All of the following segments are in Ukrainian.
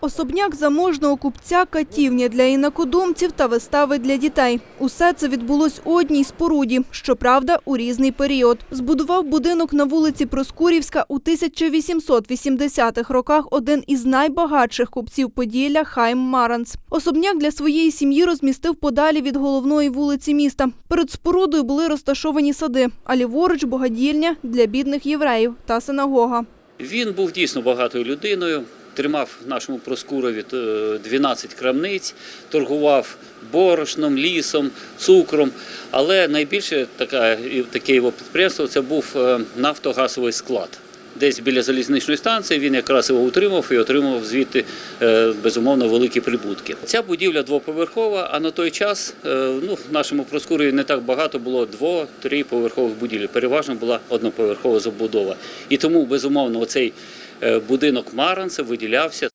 Особняк заможного купця, катівня для інакодумців та вистави для дітей. Усе це відбулось у одній споруді, щоправда, у різний період. Збудував будинок на вулиці Проскурівська у 1880-х роках один із найбагатших купців Поділля Хайм Маранц. Особняк для своєї сім'ї розмістив подалі від головної вулиці міста. Перед спорудою були розташовані сади, а ліворуч – богадільня для бідних євреїв та синагога. Він був дійсно багатою людиною. Тримав в нашому Проскурові е, 12 крамниць, торгував борошном, лісом, цукром. Але найбільше таке його підприємство це був е, нафтогазовий склад. Десь біля залізничної станції він якраз його утримав і отримав звідти е, безумовно великі прибутки. Ця будівля двоповерхова, а на той час е, ну, в нашому Проскурові не так багато було дво-три поверхових будівлі. Переважно була одноповерхова забудова. І тому безумовно оцей е, будинок Маранца виділявся.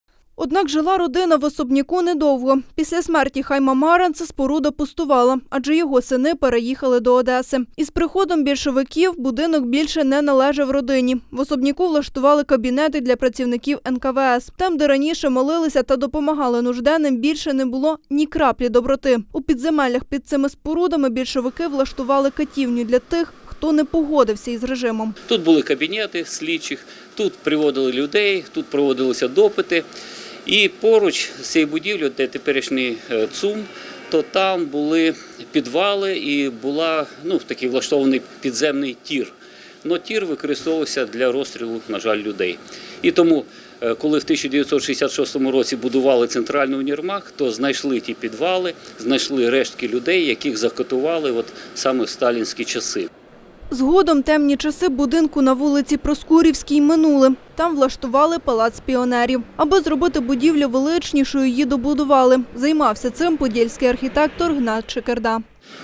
Однак жила родина в особняку недовго. Після смерті Хайма Маранца споруда пустувала, адже його сини переїхали до Одеси. Із приходом більшовиків будинок більше не належав родині. В особняку влаштували кабінети для працівників НКВС. Там, де раніше молилися та допомагали нужденним, більше не було ні краплі доброти. У підземеллях під цими спорудами більшовики влаштували катівню для тих, хто не погодився із режимом. Тут були кабінети слідчих, тут приводили людей, тут проводилися допити. І поруч з цією будівлею, де теперішній е, ЦУМ, то там були підвали і була ну, такий влаштований підземний тір. Но тір використовувався для розстрілу, на жаль, людей. І тому, е, коли в 1966 році будували центральний універмаг, то знайшли ті підвали, знайшли рештки людей, яких закатували от саме в сталінські часи. Згодом темні часи будинку на вулиці Проскурівській минули. Там влаштували палац піонерів. Аби зробити будівлю величнішою, її добудували. Займався цим подільський архітектор Гнат Чекерда.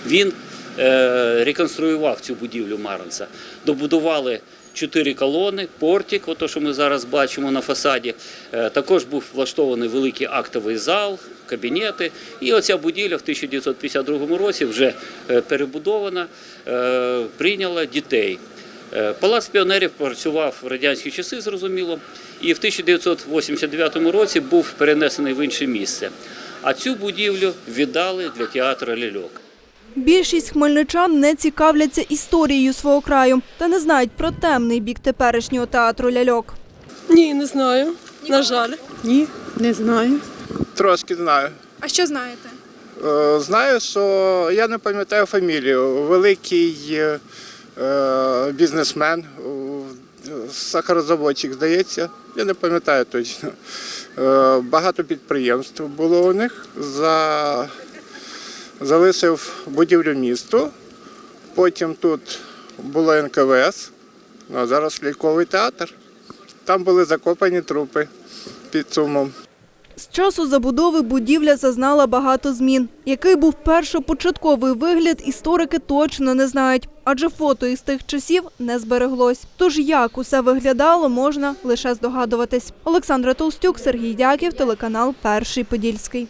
Він е, реконструював цю будівлю Маранца. Добудували чотири колони, портик, ото що ми зараз бачимо на фасаді. Е, також був влаштований великий актовий зал, кабінети. І оця будівля в 1952 році вже е, перебудована, е, прийняла дітей. Палац піонерів працював в радянські часи, зрозуміло, і в 1989 році був перенесений в інше місце. А цю будівлю віддали для театру ляльок. Більшість хмельничан не цікавляться історією свого краю та не знають про темний бік теперішнього театру ляльок. Ні, не знаю. На жаль. Ні, не знаю. Трошки знаю. А що знаєте? Е, Знаю, що я не пам'ятаю фамілію. Великий е, е, бізнесмен, сахарозаводчик, здається. Я не пам'ятаю точно. Е, Багато підприємств було у них. За... Залишив будівлю місту. Потім тут було НКВС, ну, а зараз ліковий театр. Там були закопані трупи під сумом. З часу забудови будівля зазнала багато змін. Який був першопочатковий вигляд, історики точно не знають, адже фото із тих часів не збереглось. Тож як усе виглядало, можна лише здогадуватись. Олександра Толстюк, Сергій Дяків, телеканал Перший Подільський.